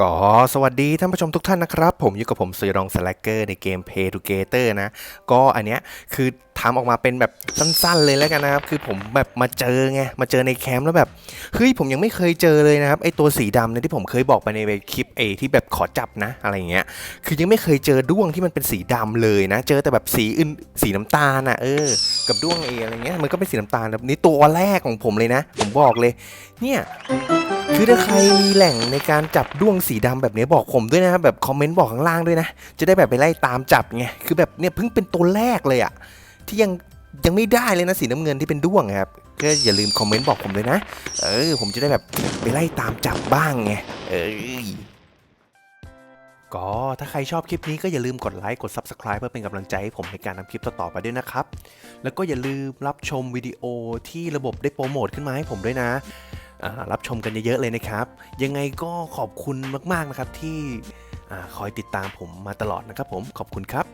ก็สวัสดีท่านผู้ชมทุกท่านนะครับ ผมอยู่กับผมซีรองสแลกเกอร์ในเกม Pay Together นะ ก็อันเนี้ยคือทำออกมาเป็นแบบสั้นๆเลยแล้วกันนะครับ คือผมแบบมาเจอไง มาเจอในแคมป์แล้วแบบ เฮ้ยผมยังไม่เคยเจอเลยนะครับไอตัวสีดำเนี่ยที่ผมเคยบอกไปในคลิปเอที่แบบขอจับนะอะไรเงี้ย คือยังไม่เคยเจอด้วงที่มันเป็นสีดำเลยนะ เจอแต่แบบสีอื่นสีน้ำตาลอะเออ กับด้วงเออะไรเงี้ยมันก็เป็นสีน้ำตาลแบบนี้ตัวแรกของผมเลยนะ ผมบอกเลย เนี่ย คือถ้าใครมีแหล่งในการจับด้วงสีดำแบบนี้บอกผมด้วยนะครับแบบคอมเมนต์บอกข้างล่างด้วยนะ จะได้แบบไปไล่ตามจับไงคือแบบเนี่ยเพิ่งเป็นตัวแรกเลยอะที่ยังยังไม่ได้เลยนะสีน้ำเงินที่เป็นด้วงครับก็อย่าลืมคอมเมนต์บอกผมเลยนะ เออ ผมจะได้แบบไปไล่ตามจับบ้างไงเอ้ยก็ถ้าใครชอบคลิปนี้ก็อย่าลืมกดไลค์กด Subscribe เพื่อเป็นกำลังใจให้ผมในการทำคลิปต่อๆไปด้วยนะครับ แล้วก็อย่าลืมรับชมวิดีโอที่ระบบได้โปรโมทขึ้นมาให้ผมด้วยนะ รับชมกันเยอะๆเลยนะครับ ยังไงก็ขอบคุณมากๆนะครับที่อคอยติดตามผมมาตลอดนะครับผมขอบคุณครับ